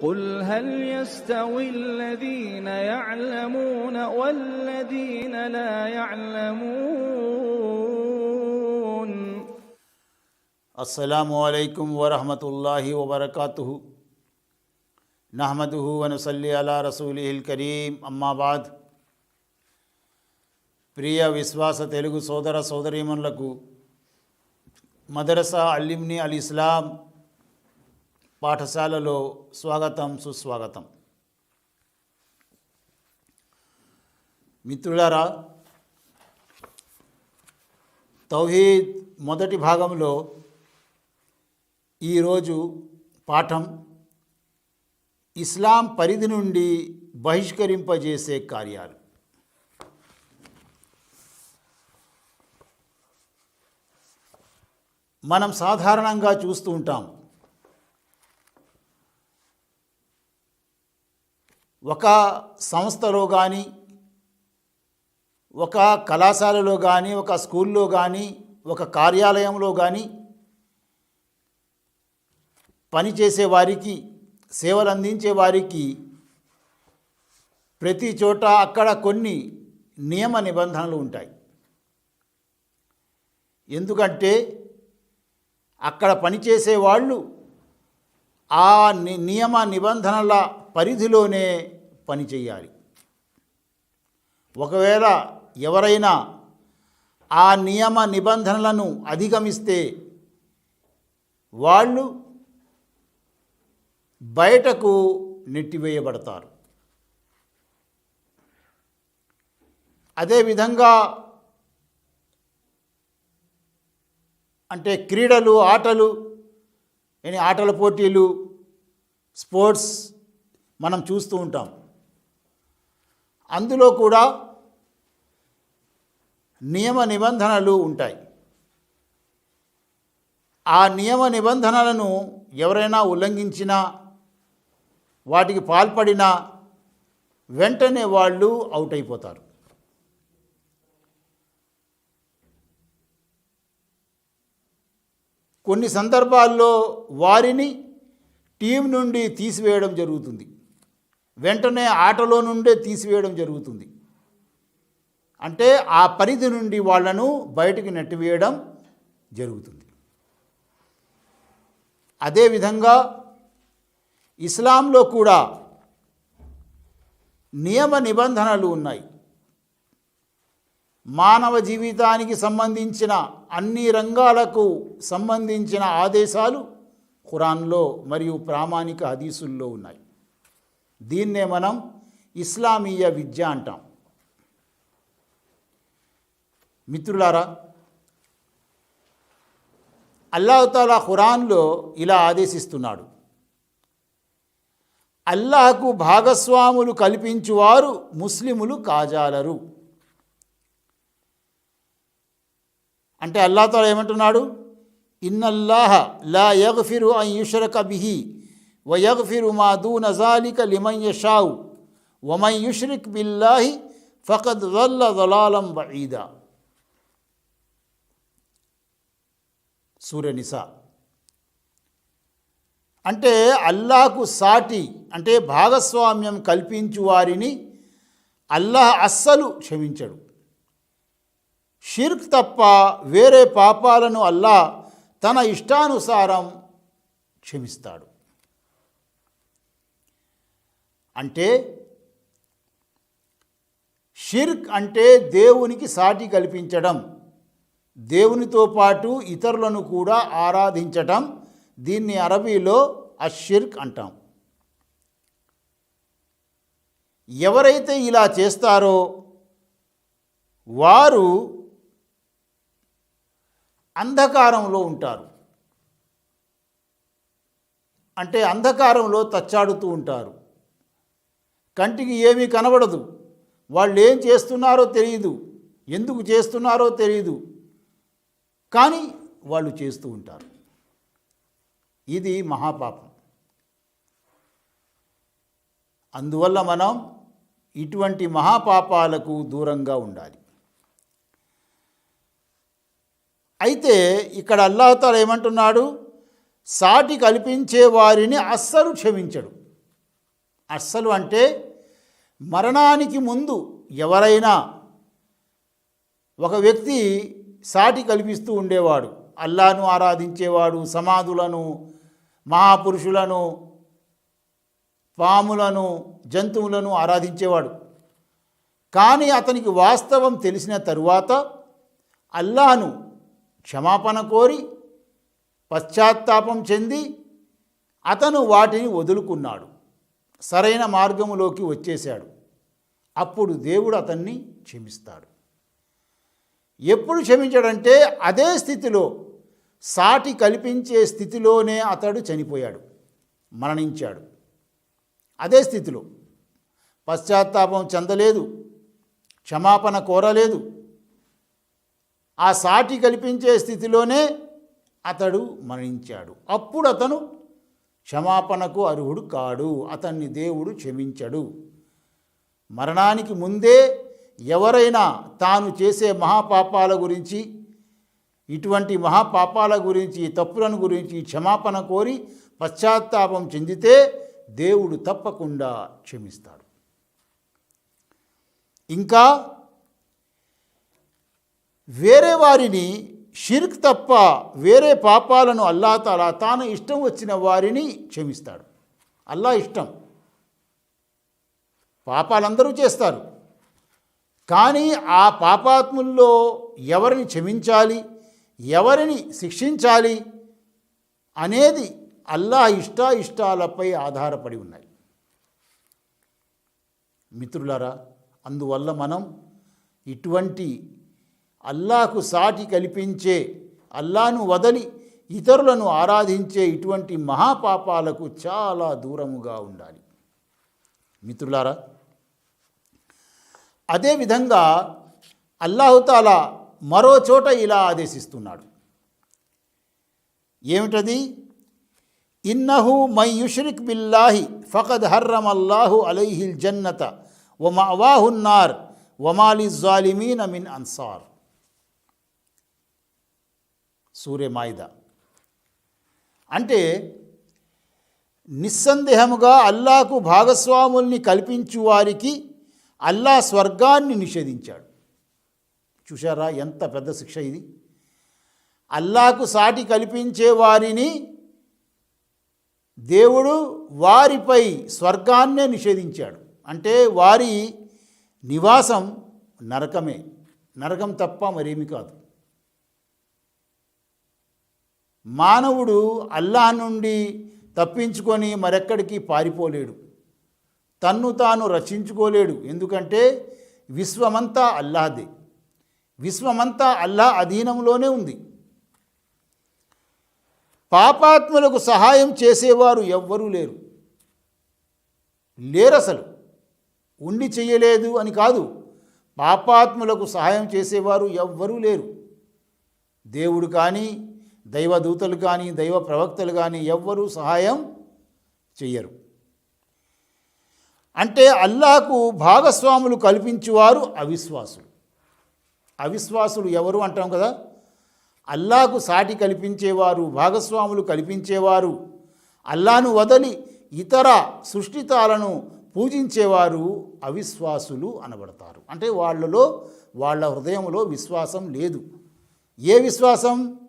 قل هل يستوي الذين يعلمون والذين لا يعلمون అస్సలాము అలైకుం వరహమతుల్లాహి వబర్కాతుహు నహమదుహు వనసల్లి అలా రసూలిహిల్ కరీం అమ్మాబాద్ ప్రియ విశ్వాస తెలుగు సోదర సోదరీమణులకు మదరసా అల్లిమ్ని అల్ ఇస్లాం పాఠశాలలో స్వాగతం సుస్వాగతం. మిత్రులారా తౌహీద్ మొదటి భాగంలో ఈరోజు పాఠం ఇస్లాం పరిధి నుండి బహిష్కరింపజేసే కార్యాలు. మనం సాధారణంగా చూస్తూ ఉంటాం ఒక సంస్థలో కానీ ఒక కళాశాలలో కానీ ఒక స్కూల్లో కానీ ఒక కార్యాలయంలో కానీ పనిచేసే వారికి సేవలు అందించే వారికి ప్రతి చోట అక్కడ కొన్ని నియమ నిబంధనలు ఉంటాయి. ఎందుకంటే అక్కడ పనిచేసే వాళ్ళు ఆ ని నియమ నిబంధనల పరిధిలోనే పనిచేయాలి ఒకవేళ ఎవరైనా ఆ నియమ నిబంధనలను అధిగమిస్తే వాళ్ళు బయటకు నెట్టివేయబడతారు. అదేవిధంగా అంటే క్రీడలు ఆటలు ఎన్ని ఆటల పోటీలు స్పోర్ట్స్ మనం చూస్తూ ఉంటాం. అందులో కూడా నియమ నిబంధనలు ఉంటాయి. ఆ నియమ నిబంధనలను ఎవరైనా ఉల్లంఘించినా వాటికి పాల్పడినా వెంటనే వాళ్ళు అవుట్ అయిపోతారు. కొన్ని సందర్భాల్లో వారిని టీం నుండి తీసివేయడం జరుగుతుంది. వెంటనే ఆటలో నుండే తీసివేయడం జరుగుతుంది. అంటే ఆ పరిధి నుండి వాళ్ళను బయటికి నెట్టివేయడం జరుగుతుంది. అదేవిధంగా ఇస్లాంలో కూడా నియమ నిబంధనలు ఉన్నాయి. మానవ జీవితానికి సంబంధించిన అన్ని రంగాలకు సంబంధించిన ఆదేశాలు ఖురాన్లో మరియు ప్రామాణిక హదీసుల్లో ఉన్నాయి. దీన్నే మనం ఇస్లామీయ విద్య అంటాం. మిత్రులారా అల్లాహతాలా ఖురాన్లో ఇలా ఆదేశిస్తున్నాడు. అల్లాహకు భాగస్వాములు కల్పించువారు ముస్లిములు కాజాలరు. అంటే అల్లాహతాలా ఏమంటున్నాడు? ఇన్నల్లాహ లా యగ్ఫిరు అన్ యుషరక బిహి. వ యగ్ఫిరు మా దూన జాలిక లిమన్ యషావు వమన్ యుష్రిక్ బిల్లాహి ఫకద్ వల్ల దలాలం సూర్య సూర్యనిసా అంటే అల్లాకు సాటి అంటే భాగస్వామ్యం కల్పించు వారిని అల్లాహ్ అస్సలు క్షమించడు. షిర్క్ తప్ప వేరే పాపాలను అల్లాహ్ తన ఇష్టానుసారం క్షమిస్తాడు. అంటే షిర్క్ అంటే దేవునికి సాటి కల్పించడం దేవునితో పాటు ఇతరులను కూడా ఆరాధించటం దీన్ని అరబీలో అషిర్క్ అంటాం. ఎవరైతే ఇలా చేస్తారో వారు అంధకారంలో ఉంటారు. అంటే అంధకారంలో తచ్చాడుతూ ఉంటారు. కంటికి ఏమీ కనబడదు. వాళ్ళు ఏం చేస్తున్నారో తెలియదు ఎందుకు చేస్తున్నారో తెలియదు కానీ వాళ్ళు చేస్తూ ఉంటారు. ఇది మహాపాపం. అందువల్ల మనం ఇటువంటి మహాపాపాలకు దూరంగా ఉండాలి. అయితే ఇక్కడ అల్లాహతాల ఏమంటున్నాడు? సాటి కల్పించే వారిని అస్సలు క్షమించడు. అస్సలు అంటే మరణానికి ముందు ఎవరైనా ఒక వ్యక్తి సాటి కల్పిస్తూ ఉండేవాడు. అల్లాను ఆరాధించేవాడు సమాధులను మహాపురుషులను పాములను జంతువులను ఆరాధించేవాడు. కానీ అతనికి వాస్తవం తెలిసిన తరువాత అల్లాను క్షమాపణ కోరి పశ్చాత్తాపం చెంది అతను వాటిని వదులుకున్నాడు. సరైన మార్గములోకి వచ్చేశాడు. అప్పుడు దేవుడు అతన్ని క్షమిస్తాడు. ఎప్పుడు క్షమించాడంటే అదే స్థితిలో సాటి కల్పించే స్థితిలోనే అతడు చనిపోయాడు మరణించాడు. అదే స్థితిలో. పశ్చాత్తాపం చెందలేదు క్షమాపణ కోరలేదు. ఆ సాటి కల్పించే స్థితిలోనే అతడు మరణించాడు. అప్పుడు అతను క్షమాపణకు అర్హుడు కాడు అతన్ని దేవుడు క్షమించడు. మరణానికి ముందే ఎవరైనా తాను చేసే మహాపాపాల గురించి ఇటువంటి మహాపాపాల గురించి తప్పులను గురించి క్షమాపణ కోరి పశ్చాత్తాపం చెందితే దేవుడు తప్పకుండా క్షమిస్తాడు. ఇంకా వేరే వారిని షిర్క్ తప్ప వేరే పాపాలను అల్లా తాలా తాను ఇష్టం వచ్చిన వారిని క్షమిస్తాడు. అల్లా ఇష్టం. పాపాలందరూ చేస్తారు. కానీ ఆ పాపాత్ముల్లో ఎవరిని క్షమించాలి ఎవరిని శిక్షించాలి అనేది అల్లా ఇష్ట ఇష్టాలపై ఆధారపడి ఉన్నాయి. మిత్రులారా అందువల్ల మనం ఇటువంటి అల్లాకు సాటి కల్పించే అల్లాను వదలి ఇతరులను ఆరాధించే ఇటువంటి మహాపాపాలకు చాలా దూరముగా ఉండాలి. మిత్రులారా అదేవిధంగా అల్లాహుతాలా మరో చోట ఇలా ఆదేశిస్తున్నాడు. ఏమిటది? ఇన్నహు మయుష్రిక్ బిల్లాహి ఫకద్ హర్రమ్ అల్లాహు అలైహిల్ జన్నత వ అవాహున్నార్ వమాలి జాలిమీన్ మిన్ అన్సార్. సూర్యమాయిద అంటే నిస్సందేహముగా అల్లాకు భాగస్వాముల్ని కల్పించు వారికి అల్లా స్వర్గాన్ని నిషేధించాడు. చూశారా ఎంత పెద్ద శిక్ష ఇది? అల్లాకు సాటి కల్పించే వారిని దేవుడు వారిపై స్వర్గాన్నే నిషేధించాడు. అంటే వారి నివాసం నరకమే. నరకం తప్ప మరేమి కాదు. మానవుడు అల్లా నుండి తప్పించుకొని మరెక్కడికి పారిపోలేడు. తన్ను తాను రచించుకోలేడు ఎందుకంటే విశ్వమంతా అల్లాదే విశ్వమంతా అల్లా అధీనంలోనే ఉంది. పాపాత్ములకు సహాయం చేసేవారు ఎవ్వరూ లేరు. లేరు అసలు ఉండి చెయ్యలేదు అని కాదు. పాపాత్ములకు సహాయం చేసేవారు ఎవ్వరూ లేరు. దేవుడు కానీ దైవదూతలు కానీ దైవ ప్రవక్తలు కానీ ఎవ్వరూ సహాయం చెయ్యరు. అంటే అల్లాకు భాగస్వాములు కల్పించువారు అవిశ్వాసులు. అవిశ్వాసులు ఎవరు అంటాం కదా? అల్లాకు సాటి కల్పించేవారు భాగస్వాములు కల్పించేవారు అల్లాను వదలి ఇతర సృష్టితాలను పూజించేవారు అవిశ్వాసులు అనబడతారు. అంటే వాళ్ళలో వాళ్ళ హృదయంలో విశ్వాసం లేదు. ఏ విశ్వాసం?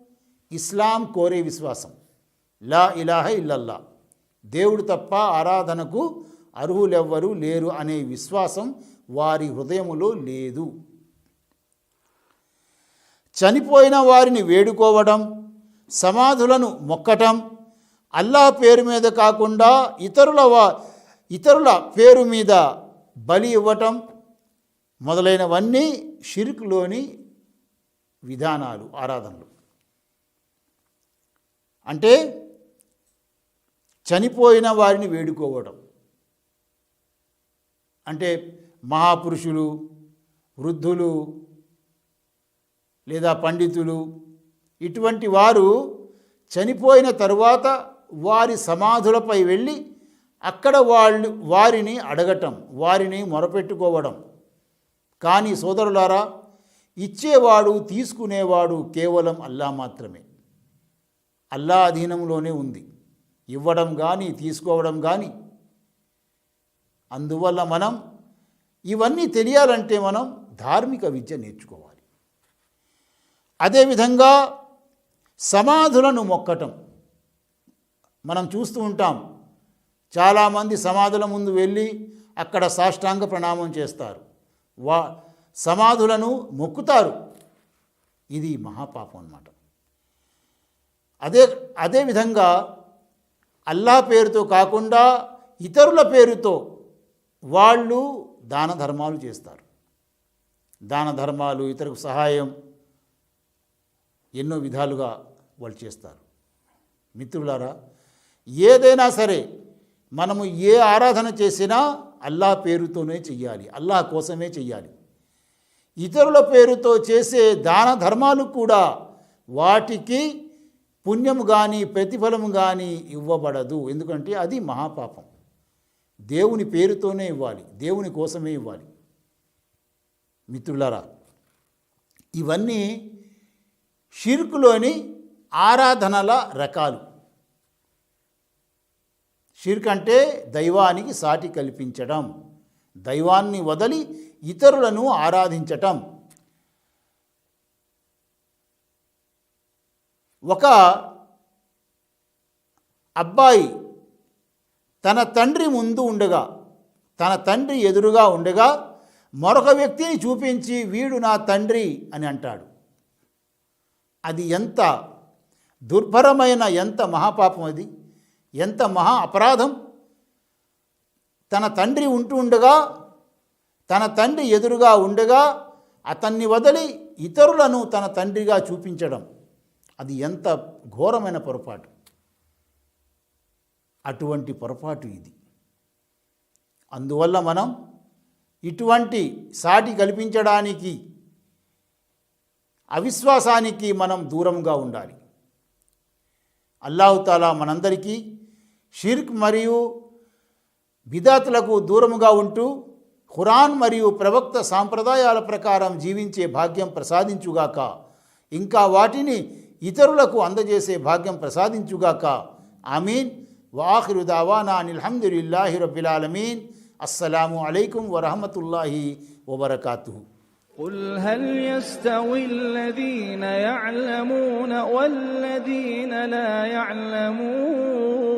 ఇస్లాం కోరే విశ్వాసం. లా ఇలాహ ఇల్లల్లా. దేవుడు తప్ప ఆరాధనకు అర్హులెవ్వరూ లేరు అనే విశ్వాసం వారి హృదయములో లేదు. చనిపోయిన వారిని వేడుకోవడం సమాధులను మొక్కటం అల్లా పేరు మీద కాకుండా ఇతరుల వా ఇతరుల పేరు మీద బలి ఇవ్వటం మొదలైనవన్నీ షిర్క్లోని విధానాలు ఆరాధనలు. అంటే చనిపోయిన వారిని వేడుకోవడం. అంటే మహాపురుషులు వృద్ధులు లేదా పండితులు ఇటువంటి వారు చనిపోయిన తరువాత వారి సమాధులపై వెళ్ళి అక్కడ వాళ్ళు వారిని అడగటం వారిని మొరపెట్టుకోవడం. కానీ సోదరులారా ఇచ్చేవాడు తీసుకునేవాడు కేవలం అల్లా మాత్రమే. అల్లా అధీనంలోనే ఉంది. ఇవ్వడం కానీ తీసుకోవడం కానీ అందువల్ల మనం ఇవన్నీ తెలియాలంటే మనం ధార్మిక విద్య నేర్చుకోవాలి. అదేవిధంగా సమాధులను మొక్కటం. మనం చూస్తూ ఉంటాం. చాలామంది సమాధుల ముందు వెళ్ళి అక్కడ సాష్టాంగ ప్రణామం చేస్తారు. వా సమాధులను మొక్కుతారు. ఇది మహాపాపం అన్నమాట. అదే అదేవిధంగా అల్లా పేరుతో కాకుండా ఇతరుల పేరుతో వాళ్ళు దాన ధర్మాలు చేస్తారు. దాన ధర్మాలు ఇతరులకు సహాయం ఎన్నో విధాలుగా వాళ్ళు చేస్తారు. మిత్రులారా ఏదైనా సరే మనము ఏ ఆరాధన చేసినా అల్లా పేరుతోనే చెయ్యాలి. అల్లా కోసమే చెయ్యాలి. ఇతరుల పేరుతో చేసే దాన ధర్మాలు కూడా వాటికి పుణ్యము కానీ ప్రతిఫలము కానీ ఇవ్వబడదు. ఎందుకంటే అది మహాపాపం. దేవుని పేరుతోనే ఇవ్వాలి. దేవుని కోసమే ఇవ్వాలి. మిత్రులరా ఇవన్నీ షిర్కులోని ఆరాధనల రకాలు. షిర్క్ అంటే దైవానికి సాటి కల్పించడం దైవాన్ని వదలి ఇతరులను ఆరాధించటం. ఒక అబ్బాయి తన తండ్రి ముందు ఉండగా తన తండ్రి ఎదురుగా ఉండగా మరొక వ్యక్తిని చూపించి వీడు నా తండ్రి అని అంటాడు. అది ఎంత దుర్భరమైన ఎంత మహాపాపం అది. ఎంత మహా అపరాధం. తన తండ్రి ఉంటూ ఉండగా తన తండ్రి ఎదురుగా ఉండగా అతన్ని వదిలి ఇతరులను తన తండ్రిగా చూపించడం. అది ఎంత ఘోరమైన పొరపాటు. అటువంటి పొరపాటు ఇది. అందువల్ల మనం ఇటువంటి సాటి కల్పించడానికి అవిశ్వాసానికి మనం దూరంగా ఉండాలి. అల్లాహుతాలా మనందరికీ షిర్క్ మరియు బిదాతులకు దూరముగా ఉంటూ ఖురాన్ మరియు ప్రవక్త సాంప్రదాయాల ప్రకారం జీవించే భాగ్యం ప్రసాదించుగాక ఇంకా వాటిని ఇతరులకు అందజేసే భాగ్యం ప్రసాదించుగాక ఆమీన్ వాఖిరు దావానా అనిల్హమ్దుల్లాహి రబ్బిలాలమీన్ అస్సలాము అలైకుం వరహమతుల్లాహి వబర్కాతు قل هل يستوي الذين يعلمون والذين لا يعلمون